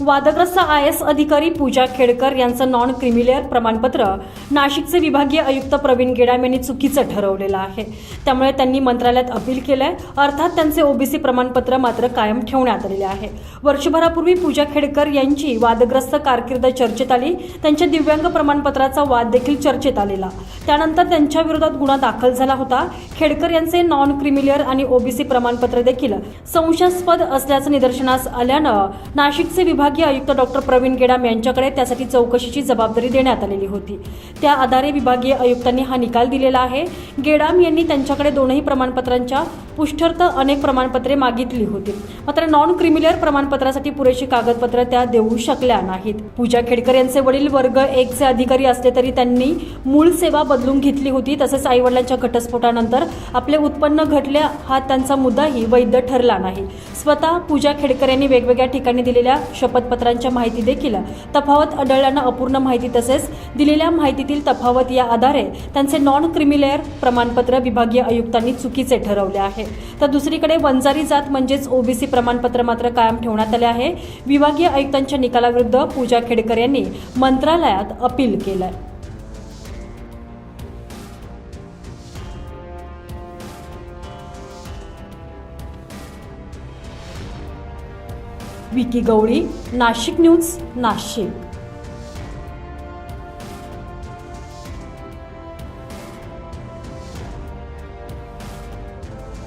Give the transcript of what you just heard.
वादग्रस्त I S अधिकारी पूजा खेडकर यांचं नॉन क्रिमिलेअर प्रमाणपत्र. नाशिकचे विभागीय आयुक्त प्रवीण गेडाम यांनी चुकीचं ठरवलेलं आहे. त्यामुळे त्यांनी मंत्रालयात अपील केलंय. अर्थात त्यांचे ओबीसी प्रमाणपत्र मात्र कायम ठेवण्यात आलेले आहे. वर्षभरापूर्वी पूजा खेडकर यांची वादग्रस्त कारकीर्द चर्चेत आली. त्यांच्या दिव्यांग प्रमाणपत्राचा वाद देखील चर्चेत आलेला. त्यानंतर त्यांच्या विरोधात गुन्हा दाखल झाला होता. खेडकर यांचे नॉन क्रिमिलेअर आणि ओबीसी प्रमाणपत्र देखील संशयास्पद असल्याचं निदर्शनास आल्यानं नाशिकचे विभाग विभागीय आयुक्त डॉक्टर प्रवीण गेडाम यांच्याकडे त्यासाठी चौकशीची जबाबदारी देण्यात आलेली होती. त्या आधारे विभागीय आयुक्तांनी हा निकाल दिलेला आहे. गेडाम यांनी त्यांच्याकडे दोनही प्रमाणपत्रांच्या पुष्ठर्थ अनेक प्रमाणपत्रे मागितली होती. मात्र नॉन क्रिमिलर प्रमाणपत्रासाठी पुरेशी कागदपत्र त्या देऊ शकल्या नाहीत. पूजा खेडकर यांचे वडील वर्ग एकचे अधिकारी असले तरी त्यांनी मूळ सेवा बदलून घेतली होती. तसेच आईवडिलांच्या घटस्फोटानंतर आपले उत्पन्न घटले हा त्यांचा मुद्दाही वैध ठरला नाही. स्वतः पूजा खेडकर यांनी वेगवेगळ्या ठिकाणी दिलेल्या शब्द शपथपत्रांच्या माहिती देखील तफावत आढळल्यानं अपूर्ण माहिती तसेच दिलेल्या माहितीतील तफावत या आधारे त्यांचे नॉन क्रिमिलेअर प्रमाणपत्र विभागीय आयुक्तांनी चुकीचे ठरवले आहे. तर दुसरीकडे वंजारी जात म्हणजेच ओबीसी प्रमाणपत्र मात्र कायम ठेवण्यात आले आहे. विभागीय आयुक्तांच्या निकालाविरुद्ध पूजा खेडकर यांनी मंत्रालयात अपील केलंय. विकी गवळी नाशिक न्यूज नाशिक.